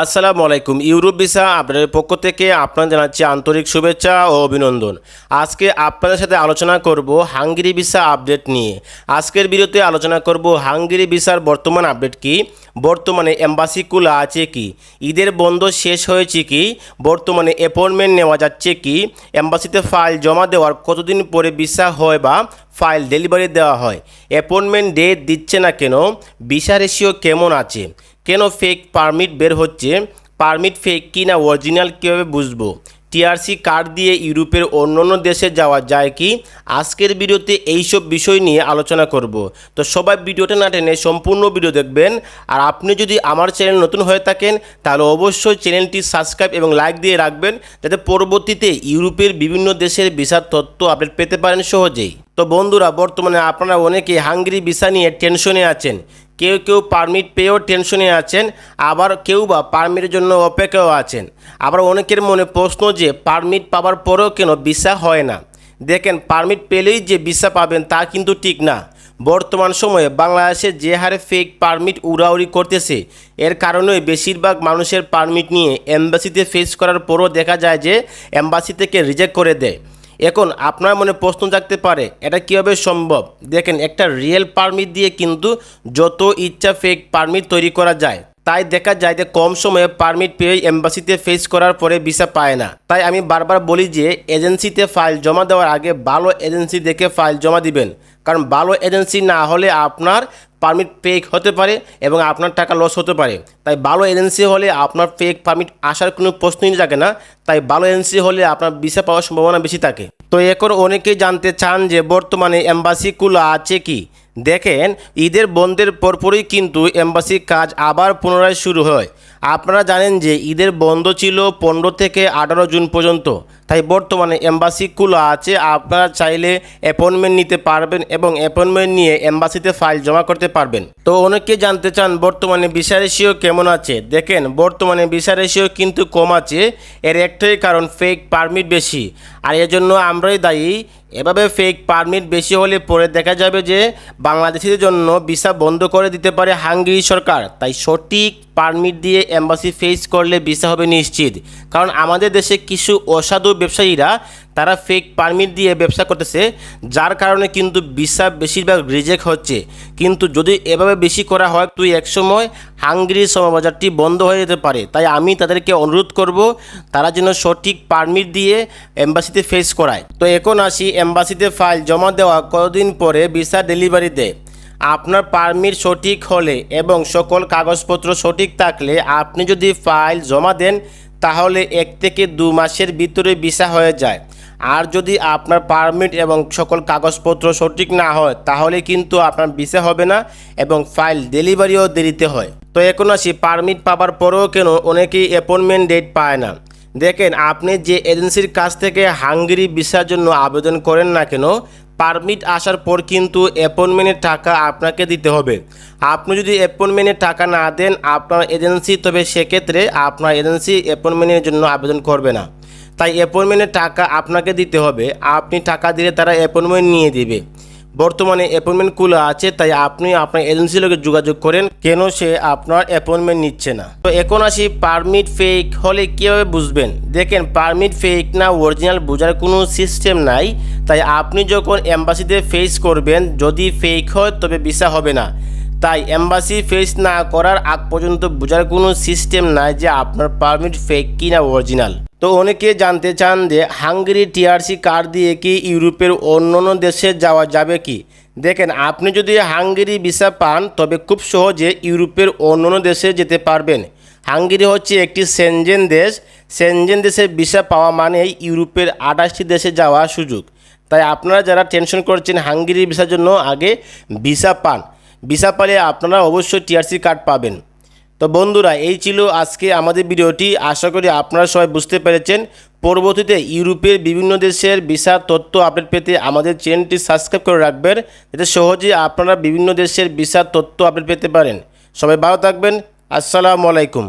আসসালামু আলাইকুম Europe visa আপনাদের পক্ষ থেকে আপনাদের জানাচ্ছি আন্তরিক শুভেচ্ছা ও অভিনন্দন। আজকে আপনাদের সাথে আলোচনা করব হাঙ্গেরি ভিসা আপডেট নিয়ে। আজকের ভিডিওতে আলোচনা করব হাঙ্গেরি ভিসার বর্তমান আপডেট কি, বর্তমানে এম্বাসি খোলা আছে কি, ঈদের বন্ধ শেষ হয়েছে কি, বর্তমানে অ্যাপয়েন্টমেন্ট নেওয়া যাচ্ছে কি, এম্বাসিতে ফাইল জমা দেওয়ার কতদিন পরে ভিসা হয় বা ফাইল ডেলিভারি দেওয়া হয় অ্যাপয়েন্টমেন্ট ডেট দিচ্ছে না কেন, ভিসা রেশিও কেমন আছে কেন ফেক পারমিট বের হচ্ছে? পারমিট ফেক কি না অরিজিনাল কীভাবে বুঝব? টিআরসি কার্ড দিয়ে ইউরোপের অন্য অন্য দেশে যাওয়া যায় কি? আজকের ভিডিওতে এইসব বিষয় নিয়ে আলোচনা করব। তো সবাই ভিডিওটা না টেনে সম্পূর্ণ ভিডিও দেখবেন। আর আপনি যদি আমার চ্যানেল নতুন হয়ে থাকেন, তাহলে অবশ্যই চ্যানেলটি সাবস্ক্রাইব এবং লাইক দিয়ে রাখবেন, যাতে পরবর্তীতে ইউরোপের বিভিন্ন দেশের ভিসার তথ্য আপডেট পেতে পারেন সহজেই। তো বন্ধুরা, বর্তমানে আপনারা অনেকে হাঙ্গেরি ভিসা নিয়ে টেনশনে আছেন। কেউ কেউ পারমিট পেয়েও টেনশনে আছেন, আবার কেউ বা পারমিটের জন্য অপেক্ষাও আছেন। আবার অনেকের মনে প্রশ্ন যে পারমিট পাওয়ার পরেও কেন ভিসা হয় না? দেখেন পারমিট পেলেই যে ভিসা পাবেন তা কিন্তু ঠিক না। বর্তমান সময়ে বাংলাদেশে যে হারে ফেক পারমিট উড়াউড়ি করতেছে, এর কারণে বেশিরভাগ মানুষের পারমিট নিয়ে এম্বাসিতে ফেস করার পরও দেখা যায় যে এম্বাসি থেকে রিজেক্ট করে দেয়। এখন আপনার মনে প্রশ্ন জাগতে পারে, এটা কীভাবে সম্ভব? দেখেন, একটা রিয়েল পারমিট দিয়ে কিন্তু যত ইচ্ছা ফেক পারমিট তৈরি করা যায়, তাই দেখা যায় যে কম সময়ে পারমিট পেয়ে এম্বাসিতে ফেস করার পরে ভিসা পায় না। তাই আমি বারবার বলি যে এজেন্সিতে ফাইল জমা দেওয়ার আগে ভালো এজেন্সি দেখে ফাইল জমা দিবেন। কারণ ভালো এজেন্সি না হলে আপনার পারমিট ফেক হতে পারে এবং আপনার টাকা লস হতে পারে। তাই ভালো এজেন্সি হলে আপনার ফেক পারমিট আসার কোনো প্রশ্নই থাকে না। তাই ভালো এজেন্সি হলে আপনার ভিসা পাওয়ার সম্ভাবনা বেশি থাকে। তো এখন অনেকেই জানতে চান যে বর্তমানে এম্বাসিগুলো আছে কি? দেখেন, ঈদের বন্ধের পরপরই কিন্তু এম্বাসি কাজ আবার পুনরায় শুরু হয়। আপনারা জানেন যে ঈদের বন্ধ ছিল পনেরো থেকে আঠারো জুন পর্যন্ত। তাই বর্তমানে এম্বাসিগুলো আছে, আপনারা চাইলে অ্যাপয়েন্টমেন্ট নিতে পারবেন এবং অ্যাপয়েন্টমেন্ট নিয়ে এম্বাসিতে ফাইল জমা করতে পারবেন। তো অনেকে জানতে চান, বর্তমানে ভিসা রেশিও কেমন আছে? দেখেন, বর্তমানে ভিসা রেশিও কিন্তু কম আছে, এর একটাই কারণ ফেক পারমিট বেশি। আর এজন্য আমরাই দায়ী এভাবে ফেক পারমিট বেশি হলে পরে দেখা যাবে যে বাংলাদেশিদের জন্য ভিসা বন্ধ করে দিতে পারে হাঙ্গেরি সরকার। তাই সঠিক পারমিট দিয়ে এম্বাসি ফেস করলে ভিসা হবে নিশ্চিত। কারণ আমাদের দেশে কিছু অসাধু ব্যবসায়ীরা, তারা ফেক পারমিট দিয়ে ব্যবসা করতেছে, যার কারণে কিন্তু ভিসা বেশিরভাগ রিজেক্ট হচ্ছে। কিন্তু যদি এভাবে বেশি করা হয় তুই একসময় হাঙ্গেরির সমবাজারটি বন্ধ হয়ে যেতে পারে। তাই আমি তাদেরকে অনুরোধ করব, তারা যেন সঠিক পারমিট দিয়ে এম্বাসিতে ফেস করায়। তো এখন আসি, এম্বাসিতে ফাইল জমা দেওয়া কতদিন পরে ভিসা ডেলিভারি দেয় আপনার পারমিট সঠিক হলে এবং সকল কাগজপত্র সঠিক থাকলে আপনি যদি ফাইল জমা দেন, তাহলে এক থেকে দু মাসের ভিতরে ভিসা হয়ে যায়। আর যদি আপনার পারমিট এবং সকল কাগজপত্র সঠিক না হয়, তাহলে কিন্তু আপনার ভিসা হবে না এবং ফাইল ডেলিভারিও দেরিতে হয়। তো এখন আসি, পারমিট পাবার পরেও কেন অনেকেই অ্যাপয়েন্টমেন্ট ডেট পায় না? দেখেন, আপনি যে এজেন্সির কাছ থেকে হাঙ্গেরি ভিসার জন্য আবেদন করেন না কেন পারমিট আসার পর কিন্তু অ্যাপয়েন্টমেন্টের টাকা আপনাকে দিতে হবে। আপনি যদি অ্যাপয়েন্টমেন্টের টাকা না দেন, আপনার এজেন্সি তবে সেক্ষেত্রে আপনার এজেন্সি অ্যাপয়েন্টমেন্টের জন্য আবেদন করবে না। তাই অ্যাপয়েন্টমেন্টের টাকা আপনাকে দিতে হবে। আপনি টাকা দিলে তারা অ্যাপয়েন্টমেন্ট নিয়ে দিবে। বর্তমানে অ্যাপয়েন্টমেন্ট অ্যাপয়েন্টমেন্টগুলো আছে, তাই আপনি আপনার এজেন্সি লোকে যোগাযোগ করেন, কেন সে আপনার অ্যাপয়েন্টমেন্ট নিচ্ছে না। তো এখন আসি পারমিট ফেক হলে কীভাবে বুঝবেন? দেখেন পারমিট ফেক না অরিজিনাল বোঝার কোনো সিস্টেম নাই, তাই আপনি যখন অ্যাম্বাসিতে ফেস করবেন, যদি ফেক হয়, তবে ভিসা হবে না। তাই অ্যাম্বাসি ফেস না করার আগ পর্যন্ত বোঝার কোনো সিস্টেম নাই যে আপনার পারমিট ফেক কি না অরিজিনাল তো অনেকে জানতে চান যে হাঙ্গেরি টিআরসি কার্ড দিয়ে কি ইউরোপের অন্য অন্য দেশে যাওয়া যাবে কি? দেখেন, আপনি যদি হাঙ্গেরি ভিসা পান, তবে খুব সহজে ইউরোপের অন্য অন্য দেশে যেতে পারবেন। হাঙ্গেরি হচ্ছে একটি সেনজেন দেশ। সেনজেন দেশে ভিসা পাওয়া মানে ইউরোপের আঠাশটি দেশে যাওয়ার সুযোগ। তাই আপনারা যারা টেনশন করছেন হাঙ্গেরি ভিসার জন্য, আগে ভিসা পান। ভিসা পালে আপনারা অবশ্যই টিআরসি কার্ড পাবেন। তো বন্ধুরা, এই ছিল আজকে আমাদের ভিডিওটি। আশা করি আপনারা সবাই বুঝতে পেরেছেন। পরবর্তীতে ইউরোপের বিভিন্ন দেশের ভিসার তথ্য আপডেট পেতে আমাদের চ্যানেলটি সাবস্ক্রাইব করে রাখবেন। যাতে সহজে আপনারা বিভিন্ন দেশের ভিসার তথ্য আপডেট পেতে পারেন। সবাই ভালো থাকবেন। আসসালামু আলাইকুম।